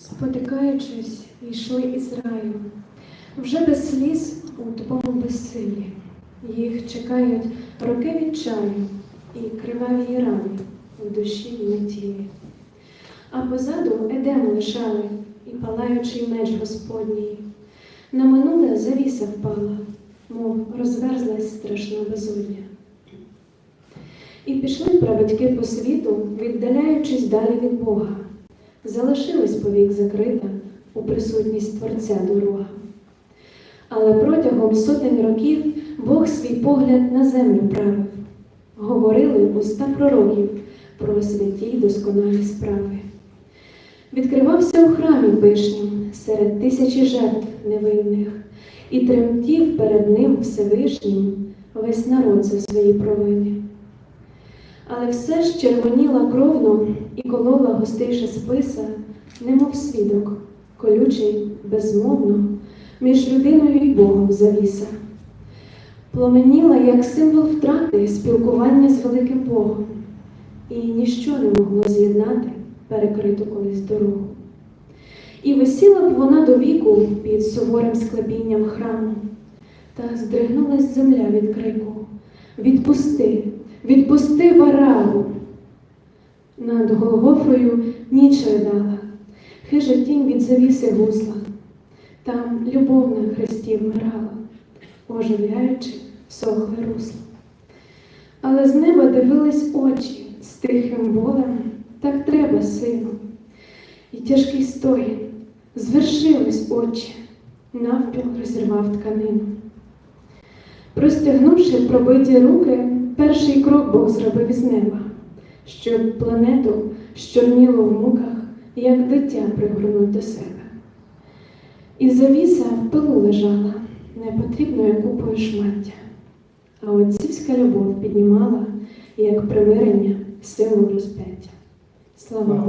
Спотикаючись, йшли із раю, вже без сліз у тупому безсилі. Їх чекають роки відчаю і криваві рани в душі і на тілі. А позаду Едем лишали і палаючий меч Господній. На минуле завіса впала, мов розверзлась страшна безодня. І пішли праведьки по світу, віддаляючись далі від Бога. Залишилась повік закрита у присутність Творця дорога. Але протягом сотень років Бог свій погляд на землю правив. Говорили уста пророків про святі й досконалі справи. Відкривався у храмі пишнім серед тисячі жертв невинних, і тремтів перед ним Всевишнім весь народ за свої провини. Але все ж червоніла кровно і колола густейша списа, немов свідок, колючий, безмовно, між людиною і Богом завіса. Пламеніла, як символ втрати спілкування з великим Богом, і ніщо не могло з'єднати перекриту колись дорогу. І висіла б вона до віку під суворим склепінням храму, та здригнулась земля від крику. Відпусти, відпусти вараву. Над Голгофою ніч ридала, хижа тінь від завіси гусла. Там любов на хресті вмирала, оживляючи всохле русло. Але з неба дивились очі з тихим болем, так треба, сину. І тяжкий стоїн, звершились очі, навпіл розірвав тканину. Простягнувши пробиті руки, перший крок Бог зробив із неба, щоб планету щорніло в муках, як дитя пригорнуть до себе. І завіса в пилу лежала непотрібною купою шмаття, а отцівська любов піднімала, як примирення, силу розп'яття. Слава